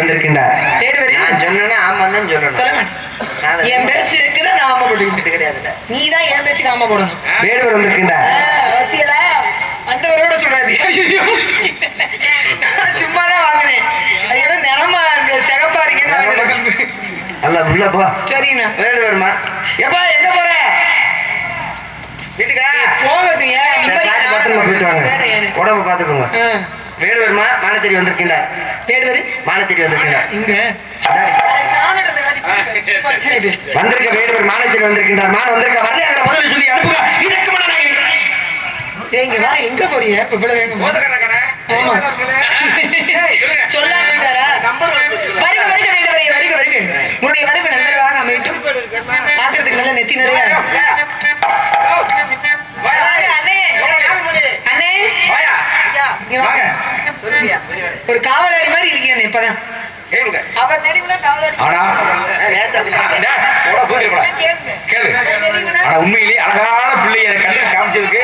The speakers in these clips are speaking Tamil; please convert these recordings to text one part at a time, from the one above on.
வந்திருக்கின்றார். நான் சொன்னேன்னா தான் சொல்லணும். என் நான் ஆமா இது கிடையாதுல்ல. நீ தான் என் பேச்சுக்கு ஆமா போடணும். வேடுவர் வந்திருக்கின்றார். சொல்றாரு சும்மா தான் வாங்கினேன். அது நிறமா சிகப்பா இருக்கேன்னு. அல்ல உள்ள போ. சரிங்கண்ணா வேடுவருமா. எப்பா எங்க போற? வீட்டுக்கா? போகட்டும்? உடம்பு பாத்துக்கோங்க. ஆ. வேடுவருமா மானத்தேடி வந்திருக்கின்றார் தேடுவாரு மானத்தேடி வந்திருக்கின்றார் இங்க. வந்திருக்க வேடுவர் மானத்தேடி வந்திருக்கின்றார் மான் வந்திருக்க வரலையாங்கிற முதல்ல சொல்லி அனுப்புங்க. ஏய், இங்க வா எங்க போறீங்க இவ்வளவு வேகமா? விட்டாரா? வருக, வருக, வருக, வருக, வருக. உன்னுடைய வரவு நண்பர்களாக அமையட்டும். பார்க்கறதுக்கு நல்ல நெத்தி நிறைய வாங்க, அண்ணே. அண்ணே, இங்க வாங்க. ஒரு காவலாளி மாதிரி இருக்கீங்க இப்பதான் அவர் காவலாளி ஆனா. கேளு ஆனா உண்மையிலேயே அழகான பிள்ளை கண்ணு காமிச்சதுக்கு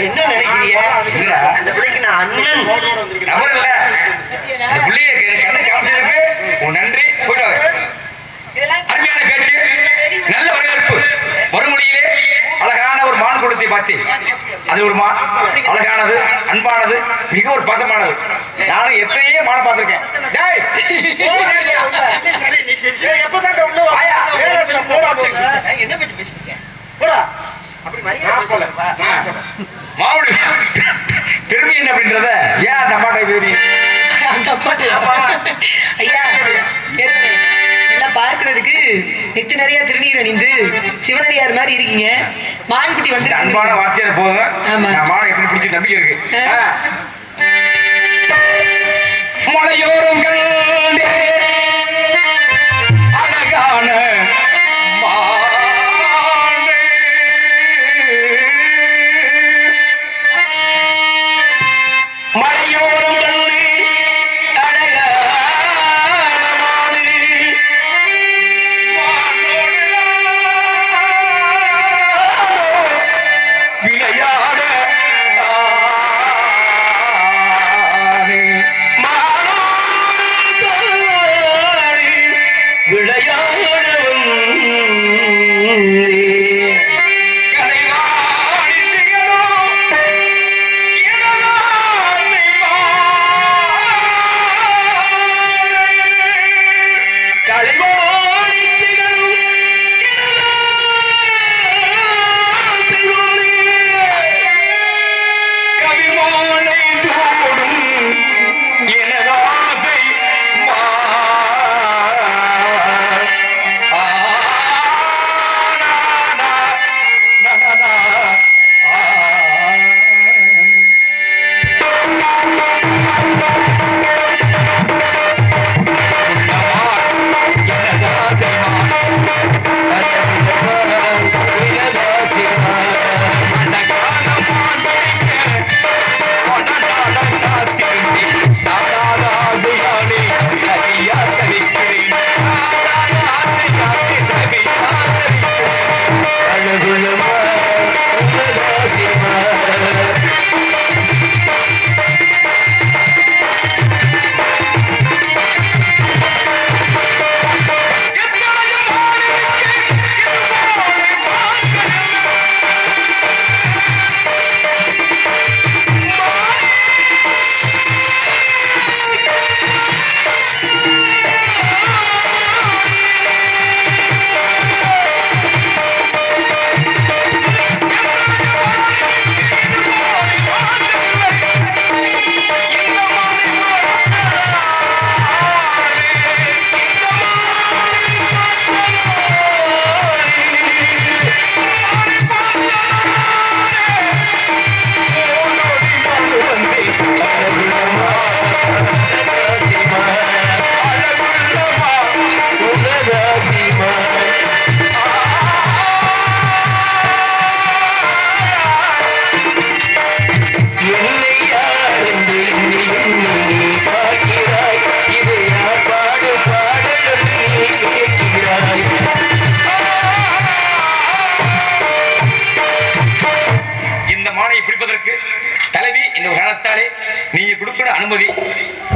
என்ன நினைக்கிறீங்க என்னடா? அந்த பிள்ளைக்கு நான் அண்ணன் நபர் இல்ல அந்த பார்த்தேன் அது ஒரு மான் அழகானது அன்பானது மிக ஒரு பாசமானது. நானும் எத்தனையோ மானை பார்த்திருக்கேன். மாவுடி திரும்பி என்ன அப்படின்றத ஏன் அந்த அம்மாட்ட பேரி அந்த அம்மாட்ட ஐயா. எல்லாம் பார்க்கிறதுக்கு நெத்தி நிறைய திருநீர் அணிந்து சிவனடியார் மாதிரி இருக்கீங்க. மான்குட்டி வந்து அன்பான வார்த்தையில. நான் மானை எப்படி பிடிச்சி நம்பிக்கை இருக்கு. மலையோரங்கள்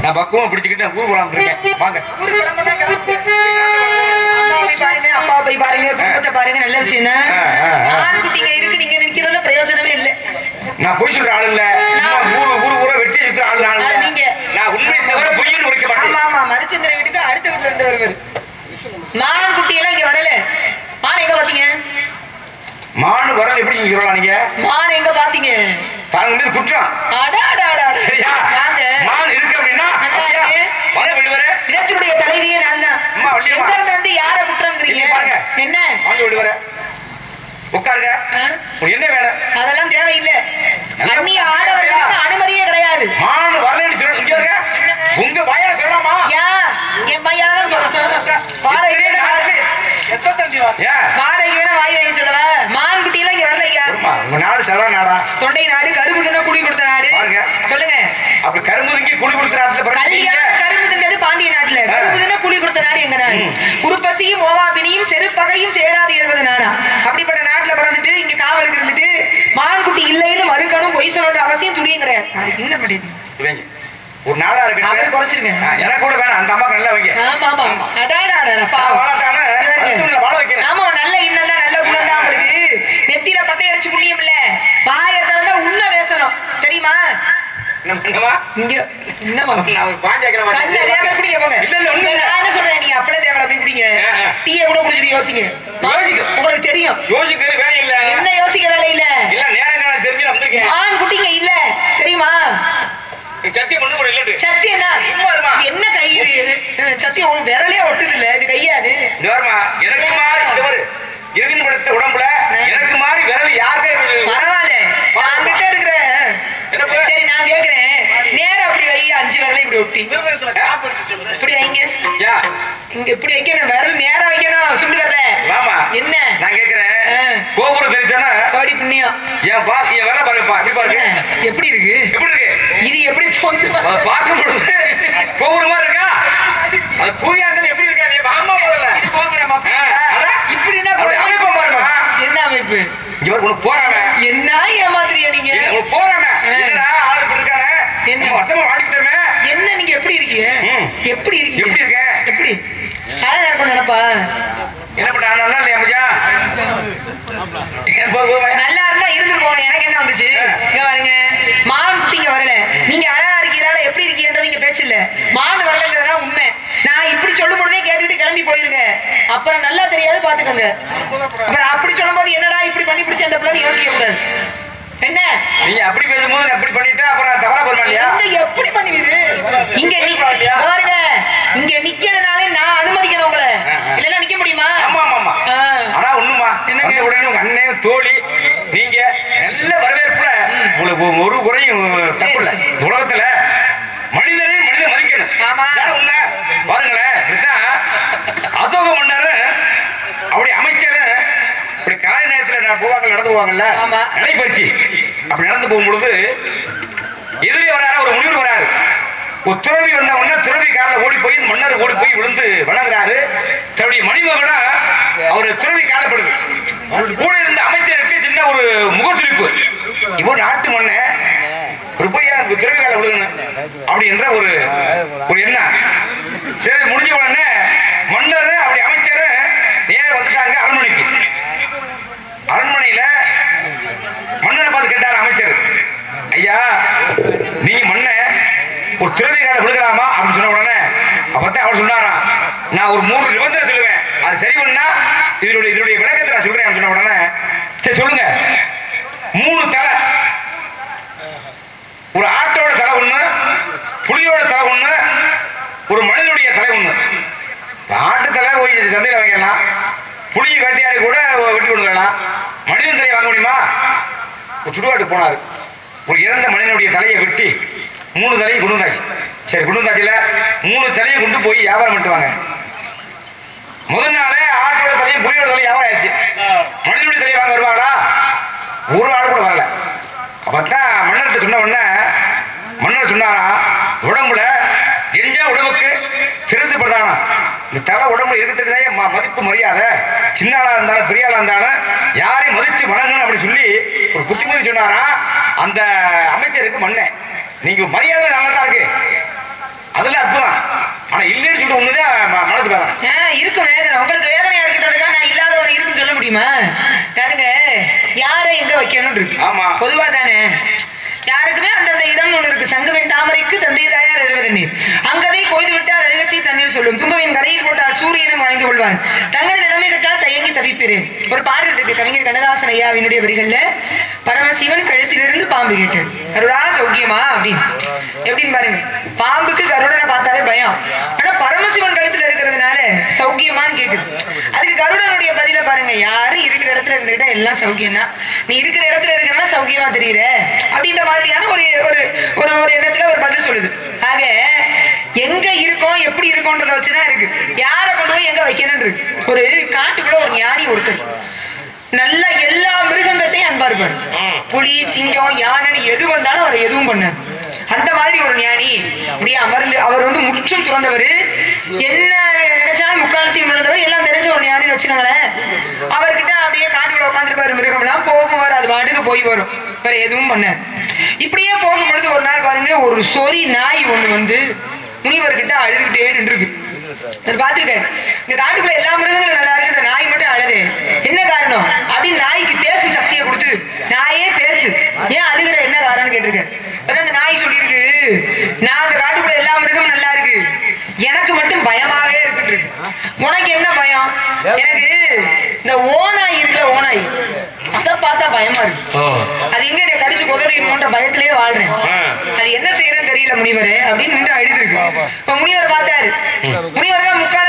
நான் பக்குவமா பிடிச்சுக்கிட்டு ஊர் போலாம்னு இருக்கேன் வாங்க. அப்பா போய் பாருங்க குடும்பத்தை பாருங்க நல்ல விஷயம் தான் ஆ, ஆ, ஆ. ஆண் குட்டிங்க இருக்கு நீங்க நிக்கிறதுல பிரயோஜனமே இல்ல. நான் பொய் சொல்ற ஆள் இல்ல. ஊரு ஊரு ஊரை வெட்டி ஆள் நான். நீங்க. நான் உண்மையை தவிர பொய்யன்னு உரைக்க ஆமா மாட்டேன். ஆமா மரிச்சந்திர வீட்டுக்கு அடுத்த வீட்டுல இருந்து வருவாரு. மான் குட்டி எல்லாம் இங்க வரல. மான் எங்க பாத்தீங்க? மானு வரல எப்படி நீங்க சொல்லலாம் நீங்க? மான் எங்க பாத்தீங்க? தாங்க மீது குற்றம். அடா அடா அடா. சரியா? மான் இருக்கு நல்லா? இருக்கு. வாங்க விடுவரே இனத்தினுடைய தலைவியே நான் தான். அம்மா, வள்ளியம்மா. எங்க இருந்து வந்து யார குற்றம்ங்கிறீங்க? இங்க பாருங்க. என்ன? வாங்க விடுவரே உட்காருங்க. என்ன வேணும் அதெல்லாம் தேவையில்லை. அந்நிய ஆடவர்களுக்கு அனுமதியே கிடையாது. வரலன்னு உங்க வாயால சொல்லலாமா? ஏன் என் பையன் வாய் வாங்கி சொல்லவா. மான் குட்டி எல்லாம் இங்க வரலையா அம்மா, உங்க நாடு செலவா நாடா தொண்டை நாடு கரும்பு தின குடி கொடுத்த நாடு. சொல்லுங்க. அப்படி கொடுத்த கல்யாண பிறந்தீங்க. கரும்பு தின்றது பாண்டிய நாட்டுல. கரும்பு தின குடி கொடுத்த நாடு எங்க நாடு. குருப்பசியும் மோவாபினியும் செருப்பகையும் சேராது எழுபது நாடா. அப்படிப்பட்ட நாட்டுல பிறந்துட்டு இங்க காவலுக்கு இருந்துட்டு மான் குட்டி இல்லைன்னு மறுக்கணும் பொய் சொல்லணுன்ற அவசியம் துணியும் கிடையாது. நாளைக்கு என்ன பண்ணிட்டு ஒரு அவரை இருக்கு. குறைச்சிருங்க. எனக்கு கூட வேணாம். அந்த அம்மாக்கு நல்லா வைங்க. ஆமா ஆமா அடாடா அடாடா வாழட்டானே வாழ வைக்கிறேன். ஆமா நல்ல இன்னம் தான் நல்ல குணம் தான் உங்களுக்கு. நெத்தியில பட்டை அடிச்சு புண்ணியம் இல்ல. வாயை திறந்தா உண்மை பேசணும். தெரியுமா? இங்க என்னமா கண்ணு. அறியாம குடிங்க போங்க. இல்ல, இல்ல, இல்ல. நான் என்ன சொல்றேன்? நீங்க அப்படியே தேவையில்ல போய் குடிங்க. டீயை கூட குடிச்சிட்டு யோசிங்க. யோசிக்க. உங்களுக்கு தெரியும். யோசிக்கிறது வேலை இல்ல என்ன யோசிக்க வேலை இல்ல இல்ல நேரம் காலம் தெரிஞ்சு நான் வந்திருக்கேன் ஆண் குட்டிங்க இல்ல தெரியுமா சத்தியம் பண்ண ஒரு இல்லட்டு சத்தியம் தான் சும்மா இருமா. என்ன கை இது அஹ், சத்தியம் உனக்கு விரலே ஒட்டுது இல்ல இது கையாது. இது வருமா எனக்கு இந்த ஒரு இருகின் படுத்த உடம்புல எனக்கு மாறி விரல் யாருக்கே பரவாயில்ல. நான் கிட்ட இருக்கிறேன். சரி நான் கேக்குறேன். நேரா அப்படி வை அஞ்சு விரலை இப்படி ஒட்டி. இப்படி வைங்க யா. இங்க இப்படி வைக்கணும். விரல் நேரா வைக்கணும். சுண்டு வரல. வாமா. என்ன? நான் கேக்குறேன். ஆ. கோபுர தரிசனம் கோடி புண்ணியம். என் பா என் விரல பாருப்பா எப்படி பாருங்க? எப்படி இருக்கு? எப்படி இருக்கு? இது எப்படி பொந்து அதை பார்க்கும் பொழுது கோபுர மாதிரி இருக்கா? பூயாந்தல் எப்படி இருக்கா? நீ வாமா அதான். இப்படி என்ன அப்படி அமைப்பை. என்ன அமைப்பு? இங்க பாரு, உனக்கு போறாம. என்ன ஏமாத்துறிய நீங்க? உனக்கு போறாம. என்னடா ஆள் இப்படி இருக்கானே என்ன? வசமா வாடிக்கிட்டோமே. என்ன நீங்க எப்படி இருக்கீங்க. எப்படி இருக்கீங்க? எப்படி இருக்க? எப்படி? அழகா இருக்கும் நினைப்பா? என்ன பண்ண நல்லா இல்லையா. நல்லா இருந்தா போங்க. எனக்கு என்ன வந்துச்சு. இங்க பாருங்க. மான் குட்டிங்க வரல. நீங்க அழகா இருக்கீங்களா எப்படி இருக்கீங்கன்றது இங்க பேச்சு இல்ல. மான் வரலங்கிறதா உண்மை நான் இப்படி சொல்லும் பொழுதே கேட்டுட்டு கிளம்பி போயிருங்க. அப்புறம் நல்லா தெரியாது பாத்துக்கோங்க அப்புறம் அப்படி சொல்லும்போது என்னடா இப்படி பண்ணி பிடிச்ச அந்த பிள்ளை யோசிக்க கூடாது. என்ன? நீங்க அப்படி பேசும்போது அப்படி பண்ணிட்டா அப்புறம் தவறா போறமா இல்லையா? எப்படி பண்ணுவீரு இங்க பாருங்க. இங்க நிக்கிறதுனாலே நான் அனுமதிக்கணும் உங்களை. இல்லைன்னா நிக்க முடியுமா? ஆமா ஆமா ஆமா. ஆனா ஒண்ணுமா? என்னங்க? உடனே உங்க அண்ணன் தோழி நீங்க நல்ல வரவேற்புல உங்களுக்கு ஒரு- குறையும் தப்பு இல்ல. உலகத்துல மனிதனை மனிதன் மதிக்கணும். பாருங்களேன் அப்படி அமைச்சர் இப்படி காலை நேரத்துல நான் போவாங்க நடந்து போவாங்கல்ல. நடைபயிற்சி. அப்படி நடந்து போகும்பொழுது எதிரே வராரு ஒரு முனிவர் வராரு. ஒரு துறவி வந்த உடனே துறவி காலில் ஓடி போய் மன்னர் ஓடி போய் விழுந்து வணங்குறாரு. தன்னுடைய மணிமகனா அவர் துறவி காலப்படுது கூட இருந்த அமைச்சருக்கு சின்ன ஒரு முகசுளிப்பு இவர் நாட்டு மண்ணை ஒரு போய் துறவி கால விழுகணும் அப்படின்ற ஒரு ஒரு எண்ணம். சரி முடிஞ்ச உடனே மன்னர் அப்படி நேரம் வந்துட்டாங்க அரண்மனைக்கு. அரண்மனையில மன்னனை பார்த்து கேட்டார் அமைச்சர். ஐயா நீ மன்ன ஒரு துறவி விழுகலாமா? அப்படின்னு சொன்ன உடனே அப்பதான் அவர் சொன்னாரா நான் ஒரு மூணு நிபந்தனை சொல்லுவேன். அது சரி பண்ணா இதனுடைய இதனுடைய விளக்கத்தை நான் சொல்றேன் சொன்ன உடனே சரி சொல்லுங்க. மூணு தலை. ஒரு ஆட்டோட தலை ஒண்ணு புலியோட தலை ஒண்ணு ஒரு மனிதனுடைய தலை ஒண்ணு. ஆட்டு தலை போய் சந்தையில் வாங்கிடலாம். புளி வேட்டையாடி கூட வெட்டி கொடுக்கலாம் மனிதன் தலையை வாங்க முடியுமா? ஒரு சுடுகாட்டுக்கு போனாரு. ஒரு இறந்த மனிதனுடைய தலையை வெட்டி மூணு தலையும் கொண்டு வந்தாச்சு. சரி கொண்டு வந்தாச்சுல மூணு தலையும் கொண்டு போய் வியாபாரம் பண்ணுவாங்க முதல் நாளே ஆட்டோட தலையும் புலியோட தலையும் வியாபாரம் ஆயிடுச்சு. மனிதனுடைய தலையை வாங்க வருவாங்களா ஒரு ஆள் கூட வரல. அப்பத்தான் மன்னர்கிட்ட சொன்ன உடனே மன்னர் சொன்னாரா உடம்புல எஞ்சா உடம்புக்கு சிறுசு பிரதானம் இந்த தலை உடம்புல இருக்கிறதுலே மதிப்பு மரியாதை. சின்ன ஆளா இருந்தாலும் பெரிய ஆளா இருந்தாலும் யாரையும் மதிச்சு வணங்கணும் அப்படி சொல்லி ஒரு புத்திமதி சொன்னாராம் அந்த அமைச்சருக்கு மன்னன் நீங்க மரியாதை நல்லா தான் இருக்கு. அதெல்லாம் அற்புதம். ஆனா இல்லைன்னு சொல்லிட்டு ஒண்ணுதான் மனசு வேதனை. இருக்கும் வேதனை. உங்களுக்கு வேதனையா இருக்கிறதுக்காக நான் இல்லாதவன இருக்குன்னு சொல்ல முடியுமா? அதுங்க யாரை எங்க வைக்கணும் இருக்கு? ஆமா. பொதுவா தானே? யாருக்குமே அந்தந்த இடம் ஒண்ணு இருக்கு. சங்கவன் தாமரைக்கு தந்தை தாயார் எழுவது நீர் அங்கதை கொய்து விட்டால் அழுகச்சி தண்ணீர் சொல்லும். துங்கவின் கரையில் போட்டால் சூரியனும் வாய்ந்து கொள்வான். தங்கள் நிலைமை கட்டால் தயங்கி தவிப்பிறேன். ஒரு பாடல் இருக்கு. கவிஞர் கண்ணதாசன் என்னுடைய வரிகள்ல பரமசிவன் கழுத்திலிருந்து பாம்பு கேட்டு. கருடா சௌக்கியமா? அப்படின்னு. எப்படின்னு பாருங்க. பாம்புக்கு கருடனை பார்த்தாலே பயம். ஆனா பரமசிவன் கழுத்துல இருக்கிறதுனால சௌக்கியமான்னு கேக்குது. அதுக்கு கருடனுடைய பதில பாருங்க யாரும் இருக்கிற இடத்துல இருந்துகிட்டா எல்லாம் சௌக்கியம் தான் நீ இருக்கிற இடத்துல இருக்கிறனா சௌக்கியமா தெரியுற? அப்படின்ற மாதிரியான ஒரு ஒரு ஒரு ஒரு எண்ணத்துல ஒரு பதில் சொல்லுது. ஆக எங்க இருக்கோம் எப்படி இருக்கோன்றத வச்சுதான் இருக்கு. யாரை கொண்டு போய் எங்க வைக்கணும் இருக்கு. ஒரு காட்டுக்குள்ள ஒரு ஞானி ஒருத்தர். நல்ல எல்லா மிருகங்கத்தையும் அன்பா இருப்பார் புலி சிங்கம் யானைன்னு எது வந்தாலும் அவர் எதுவும் பண்ணார் அந்த மாதிரி ஒரு ஞானி அப்படியே அமர்ந்து அவர் வந்து முற்றும் துறந்தவர். என்ன நினைச்சாலும் முக்காலத்தையும் உணர்ந்தவர். எல்லாம் தெரிஞ்ச ஒரு ஞானின்னு வச்சுக்கோங்களேன். அவர்கிட்ட அப்படியே காட்டுக்குள்ள உட்காந்துருப்பாரு மிருகம்லாம் போகும் வரும் அது பாட்டுக்கு போய் வரும். வேற எதுவும் பண்ண இப்படியே போகும்பொழுது ஒரு நாள் பாருங்க ஒரு சொறி நாய் ஒண்ணு வந்து முனிவர்கிட்ட அழுதுகிட்டே நின்றுருக்கு. அவர் இந்த காட்டுக்குள்ள எல்லா மிருகங்களும் நல்லா இருக்கு. இந்த நாய் மட்டும் அழுது. என்ன காரணம்? அப்படின்னு நாய்க்கு பேசும் சக்தியை கொடுத்து நாயே பேசு. ஏன் அழுகிற? என்ன காரணம்னு கேட்டிருக்காரு அதான் அந்த நாய் சொல்லியிருக்கு நான் அந்த காட்டுக்குள்ள எல்லா மிருகமும் நல்லா இருக்கு. எனக்கு மட்டும் பயமாவே இருக்கு. உனக்கு என்ன பயம்? எனக்கு இந்த ஓநாய் இருக்குல்ல ஓநாய். அதை பார்த்தா பயமா இருக்கு. அது எங்க என்னை கடிச்சு குதறிடுமோன்ற பயத்திலேயே வாழ்றேன். அது என்ன செய்யறதுன்னு தெரியல முனிவரே அப்படின்னு நின்று அழுதுருக்கு. இப்ப முனிவர் பார்த்தாரு. முனிவர் தான் முக்காலத்தையும்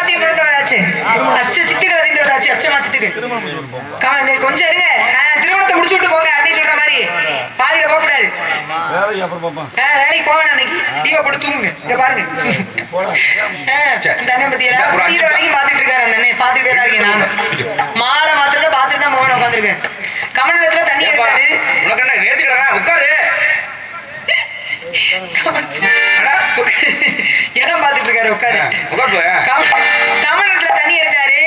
பிறந்தவராச்சு அஷ்ட அஷ்டமா கொஞ்சம் இருங்க. திருமணத்தை முடிச்சு விட்டு போங்க அன்னை சொல்ற மாதிரி. பாதியில போக கூடாது வேலைக்கு போவேன் அன்னைக்கு. போட்டு தூங்குங்க. இங்க பாருங்க. ஆ, அந்த அண்ணன் பத்தியா? முடியிற வரைக்கும் பாத்துட்டு இருக்காரு அந்த அண்ணன். பாத்துட்டே தான் இருக்கேன் நானும். மாலை மாத்திரத்தை பாத்துட்டு தான் போகணும் உட்காந்துருக்கேன் கமண்டலத்துல தண்ணி ஏப்பா, எடுத்தாரு. உனக்கு என்ன நேர்த்திக்கிறேன் உட்காரு. அடா, இடம் பாத்துட்டு இருக்காரு உட்காரு. தண்ணி எடுத்தாரு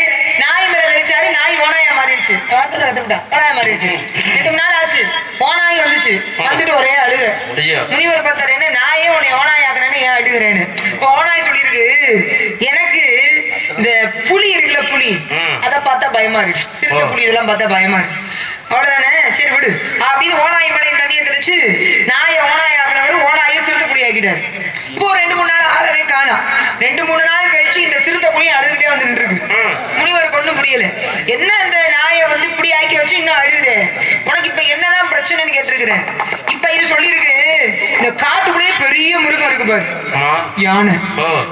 நாய் மேல நினைச்சாரு நாய் ஓனாயா மாறிடுச்சு. வார்த்தையில கட்டுவிட்டா ஓனாயா மாறிடுச்சு. ரெண்டு மூணு நாள் ஆச்சு. ஓனாய் வந்துச்சு. வந்துட்டு ஒரே அழுக. முனிவர் பார்த்தாரு என்ன நாயே உன்னை ஓனாய் ஆக்கணும்னு ஏன் அழுகுறேன்னு? இப்போ ஓனாய் சொல்லியிருக்கு எனக்கு இந்த புலி இருக்குல்ல புலி. அதை பார்த்தா பயமா இருக்கு. சிறுத்தை. புலி இதெல்லாம் பார்த்தா பயமா இருக்கு. அவ்வளவுதானே? சரி விடு. அப்படின்னு ஓனாய் மேலையும் தண்ணியை தெளிச்சு நாயை ஓனாய் ஆக்கினவர் ஓனாயை சிறுத்தை புலி ஆக்கிட்டாரு. இப்போ ரெண்டு மூணு நாள் ஆளவே காணோம் ரெண்டு மூணு நாள் கழிச்சு இந்த சிறுத்தை புலி அழுதுகிட்டே வந்து நின்றுருக்கு. ம். முனிவருக்கு ஒண்ணும் புரியல. என்ன இந்த நாயை வந்து இப்படி ஆக்கி வச்சு இன்னும் அழுகுது? உனக்கு இப்ப என்னதான் பிரச்சனைன்னு கேட்டிருக்கிறேன். இப்ப இது சொல்லியிருக்கு. இந்த காட்டுக்குள்ளேயே பெரிய மிருகம் இருக்கு பாரு. யானை.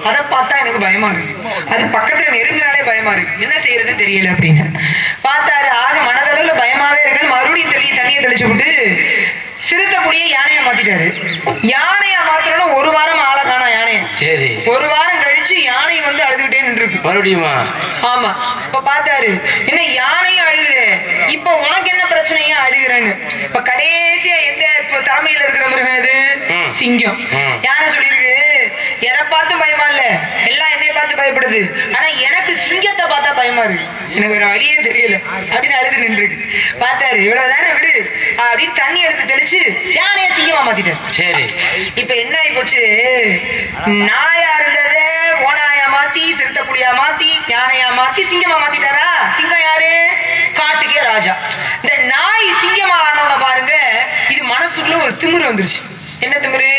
அதை பார்த்தா எனக்கு பயமா இருக்கு. அது பக்கத்துல நெருங்கினாலே பயமா இருக்கு. என்ன செய்யறதுன்னு தெரியல அப்படின்னு. பார்த்தாரு ஆக மனதளவுல பயமாவே இருக்குன்னு மறுபடியும் தெளி தண்ணியை தெளிச்சு விட்டு சிறுத்தை புலியை யானையா மாத்திட்டாரு. யானையா மாத்திரம்னா ஒரு வாரம் ஆளை காணா யானைய. சரி. ஒரு வாரம் கழிச்சு யானை வந்து அழுதுகிட்டே நின்றுருக்கு. மறுபடியுமா? ஆமா. இப்ப பார்த்தாரு. என்ன யானையும் அழுகுது இப்ப உனக்கு என்ன பிரச்சனை? ஏன் அழுகுறேன்னு. இப்ப கடைசியா எந்த தலைமையில இருக்கிற மிருகம் எது. சிங்கம். யானை சொல்லியிருக்கு? எதை பார்த்து பயமா இல்ல. எல்லாம் என்னை பார்த்து பயப்படுது. ஆனா எனக்கு சிங்கத்தை பார்த்தா பயமா இருக்கு. எனக்கு வேற வழியே தெரியல. அப்படின்னு அழுது நின்றுருக்கு பார்த்தாரு இவ்வளவுதானே விடு. அப்படின்னு தண்ணி எடுத்து தெளிச்சு யானைய சிங்கமா மாத்திட்டாரு. சரி. இப்ப என்ன ஆகி போச்சு? நாயா இருந்ததே ஓனாயா மாத்தி சிறுத்தை புலியா மாத்தி யானையா மாத்தி சிங்கமா மாத்திட்டாரா? சிங்கம் யாரு? காட்டுக்கே ராஜா. இந்த நாய் சிங்கமா ஆனவன பாருங்க இது மனசுக்குள்ள ஒரு திமிரு வந்துருச்சு. என்ன திமிரு?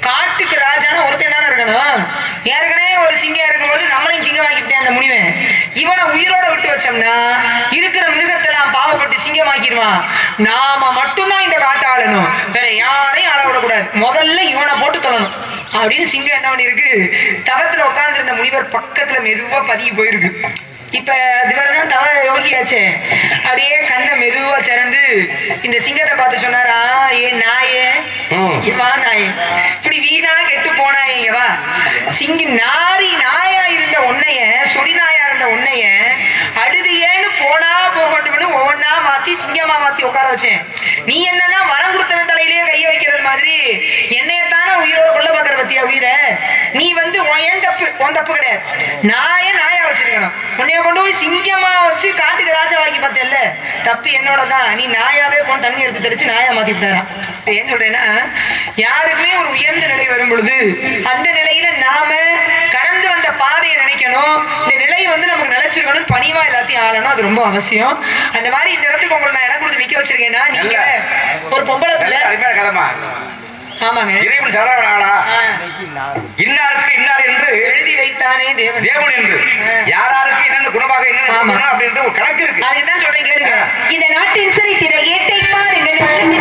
காட்டுக்கு ராஜான ஒருத்தன் தானே இருக்கணும். ஏற்கனவே ஒரு சிங்கம் இருக்கும்போது நம்மளையும் சிங்கமாக்கிட்டேன் அந்த முனிவன். இவனை உயிரோட விட்டு வச்சோம்னா இருக்கிற மிருகத்தெல்லாம் பாவப்பட்டு சிங்கமாக்கிடுவான். நாம மட்டும்தான் இந்த காட்டை ஆளணும். வேற யாரையும் ஆள விடக்கூடாது. முதல்ல இவனை போட்டு தொழணும். அப்படின்னு சிங்கம் என்ன பண்ணிருக்கு தவத்துல உட்கார்ந்திருந்த முனிவர் பக்கத்துல மெதுவா பதுங்கி போயிருக்கு. இப்ப இவர் தான் தவ யோகியாச்சே. அப்படியே கண்ணை மெதுவா திறந்து இந்த சிங்கத்தை பார்த்து சொன்னாரா ஏ நாயே வா நாயே. இப்படி வீணா கெட்டு போனாயே வா. சிங்கி நாரி நாயா இருந்த உன்னைய சொறி நாயா இருந்த உன்னைய அழுதியேன்னு போனா போகட்டும்னு ஒவ்வொன்னா மாத்தி சிங்கமா மாத்தி உட்கார வச்சேன். நீ என்னன்னா வரம் கொடுத்தவன் தலையிலேயே கைய வைக்கிறது மாதிரி. என்னையத்தானே உயிரோட கொள்ள பாக்குற பத்தியா உயிரை? நீ வந்து உன் ஏன் தப்பு உன் தப்பு கிடையாது. நாயே நாயா வச்சிருக்கணும். உன்னைய கொண்டு போய் சிங்கமா வச்சு காட்டுக்கு ராஜாவாக்கி பார்த்தேல்ல? தப்பு என்னோட தான் நீ நாயாவே போன தண்ணி எடுத்து தெளிச்சு நாயா மாத்தி விட்டாராம் ஏன் சொல்றேன்னா யாருக்குமே ஒரு உயர்ந்த நிலை வரும் பொழுது அந்த நிலையில நாம கடந்து வந்த பாதையை நினைக்கணும். இந்த நிலையை வந்து நமக்கு நிலைச்சிருக்கணும் பணிவா எல்லாத்தையும் ஆளணும். அது ரொம்ப அவசியம். அந்த மாதிரி இந்த இடத்துக்கு உங்களை நான் இடம் கொடுத்து நிக்க வச்சிருக்கேன்னா நீங்க ஒரு பொம்பளை பிள்ளை. ஆமாங்க. இறைவன் சாதாரண ஆ, இன்னாருக்கு இன்னார் என்று எழுதி வைத்தானே தேவன். தேவன் என்று. யாராருக்கு என்னென்ன குணமாக என்னென்ன அப்படின்ற ஒரு கணக்கு இருக்கு. அதுதான் சொல்றேன் கேளுங்க. இந்த நாட்டின் சரித்திர ஏட்டை பாருங்க நல்லது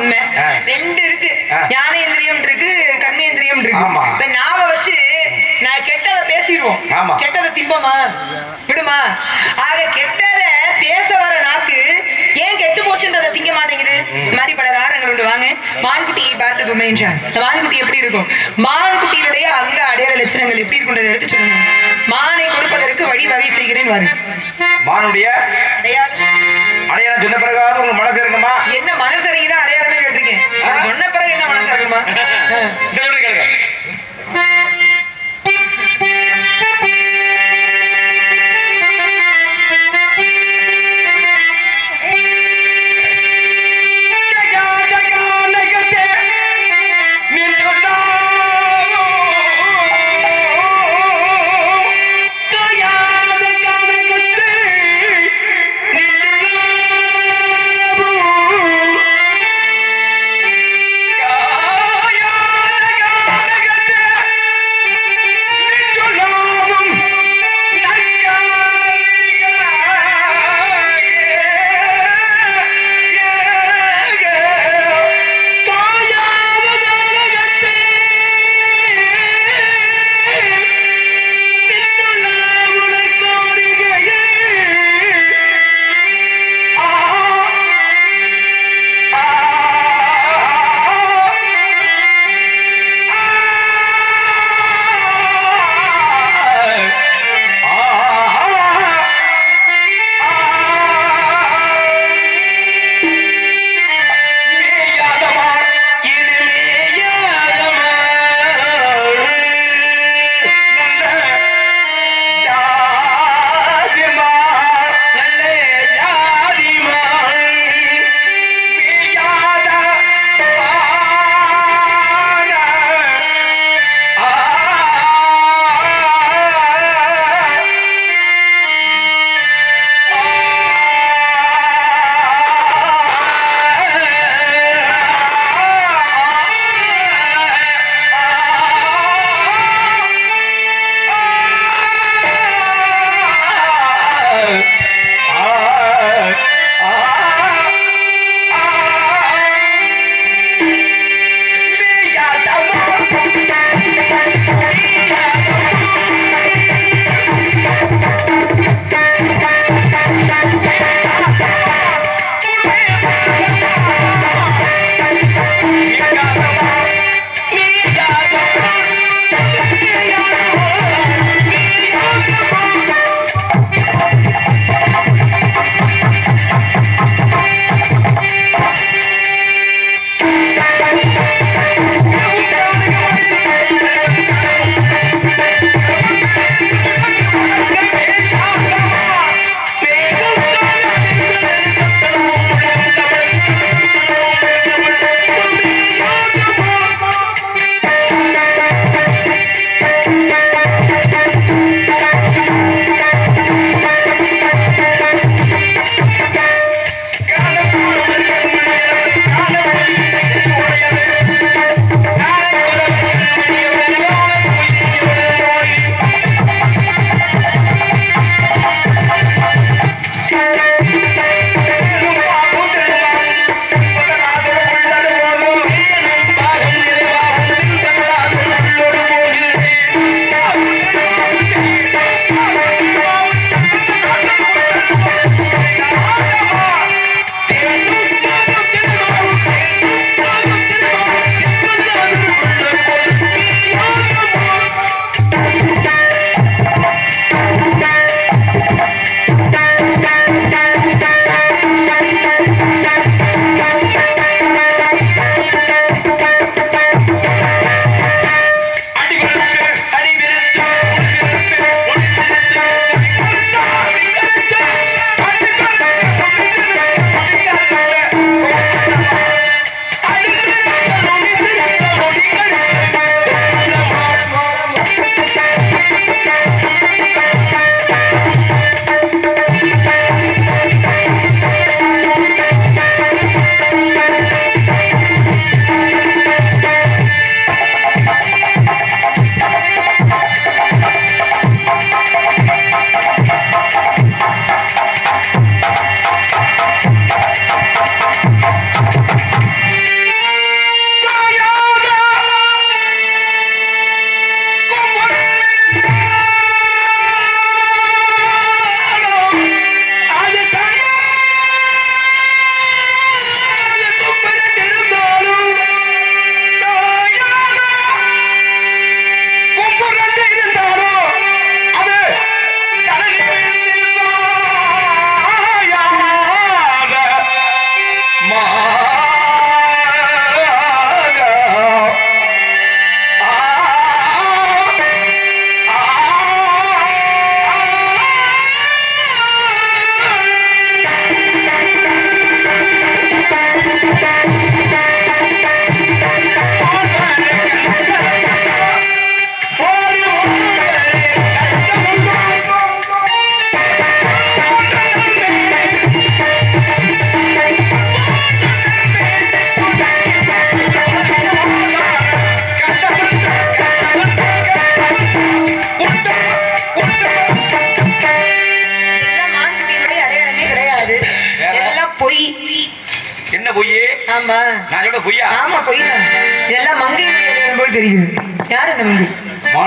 உண்மை. ரெண்டு இருக்கு. ஞானேந்திரியம் இருக்கு கண்மேந்திரியம் இருக்கு. இப்ப நாம வச்சு நான் கெட்டதை பேசிடுவோம். கெட்டதை திம்பமா? விடுமா? ஆக கெட்டதை பேச வர நாக்கு ஏன் கெட்டு போச்சுன்றதை திங்க மாட்டேங்குது. இந்த மாதிரி பல காரணங்கள் உண்டு. வாங்க. மான்குட்டியை பார்த்து துமைன்றான் இந்த மான்குட்டி எப்படி இருக்கும்? மான்குட்டியினுடைய அங்க அடையாள லட்சணங்கள் எப்படி இருக்குன்றதை எடுத்து சொல்லுங்க. மானை கொடுப்பதற்கு வழி வகை செய்கிறேன். வரும் மானுடைய அடையாளம். சொன்ன பிறகாவது உங்க மனசு இருக்குமா? என்ன மனசறிக்கு சொன்ன பிறகு என்ன மனசு இருக்குமா?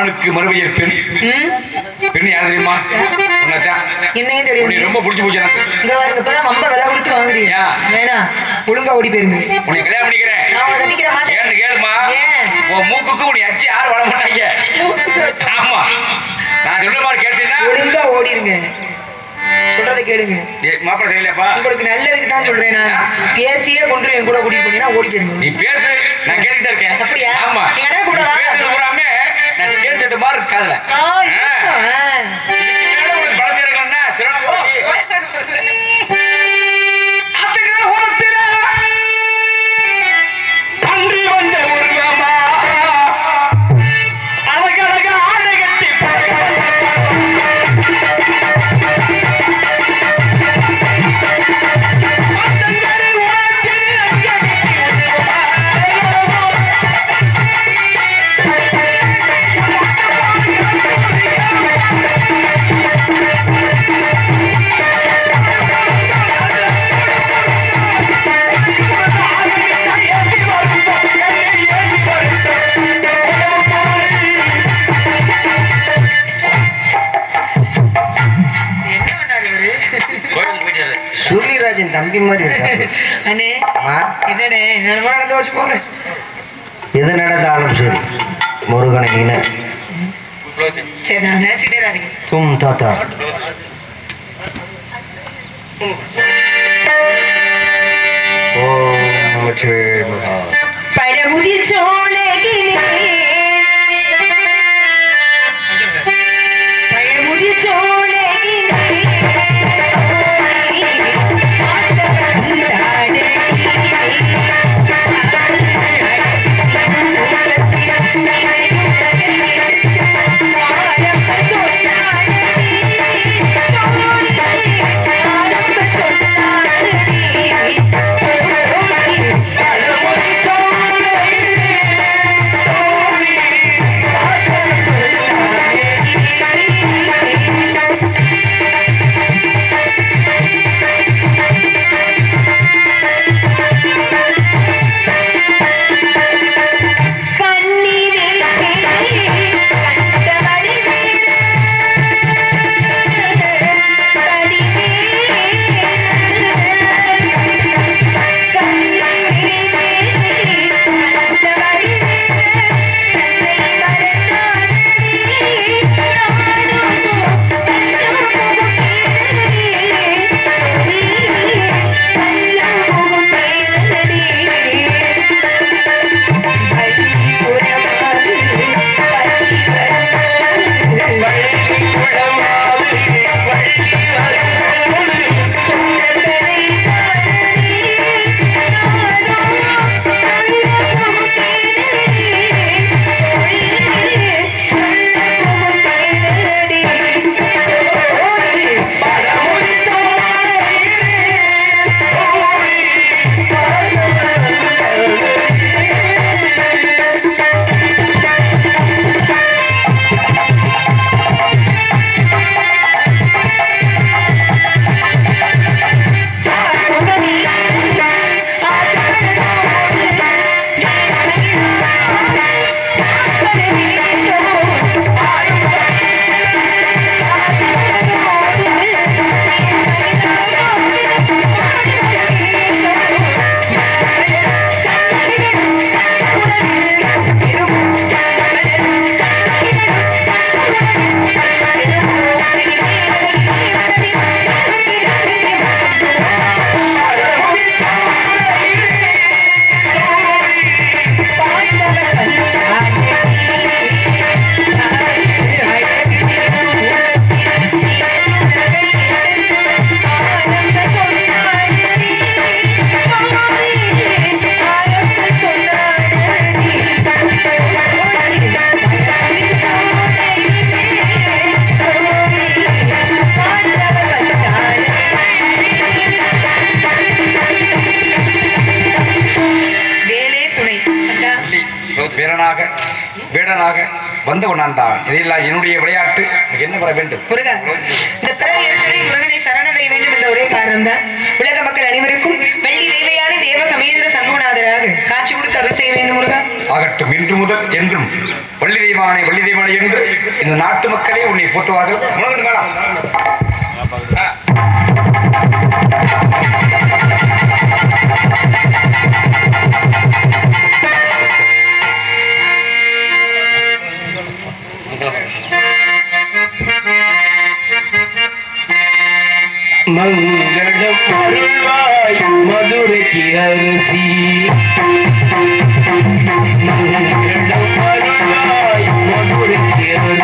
மானுக்கு மறுபெயர் பெண்? பெண் யார் தெரியுமா? உன்னை தெரியும். ரொம்ப பிடிச்சி போச்சு எனக்கு. இங்க பாருங்க இப்பதான் ரொம்ப விலை கொடுத்து வாங்குறீங்க ஏன்? வேணா ஒழுங்கா ஓடி போயிருங்க உன்னை கல்யாணம் பண்ணிக்கிறேன். நான் மாட்டேன். ஏன்னு கேளுமா? உன் மூக்குக்கு உன்னை அச்சு யாரும் வர மாட்டாங்க. ஆமா. நான் சொல்ற மாதிரி கேட்டீங்கன்னா ஒழுங்கா ஓடிருங்க. சொல்றதை கேளுங்க. மாப்பிள்ள செய்யலப்பா உங்களுக்கு நல்லதுக்கு தான் சொல்றேன் நான். பேசியே கொண்டு என் கூட கூட்டிட்டு போனீங்கன்னா ஓடி போயிருங்க. நீ பேசு. நான் கேட்டுட்டே இருக்கேன். அப்படியா? ஆமா. நீ அண்ணன் கூட பேசுறது பூராமே நான் கேட்டுட்டு மாதிரி இருக்காதுல சுருளிராஜன் தம்பி மாதிரி இருக்காரு அண்ணே அம்மா, என்னண்ணே என்னமோ நடந்து வச்சு போங்க. எது நடந்தாலும் சரி. முருகனை நின சரி நான் நினைச்சுட்டே தான் இருக்கேன். தும் தாத்தா. ஓம் நமச்சிவாய மகா இந்த நாட்டு மக்களே உன்னை போட்டுவார்கள் உனக்கு மதுரை மங்களம் அருள்வாய் மதுரைக்கு ஒரு தேவன்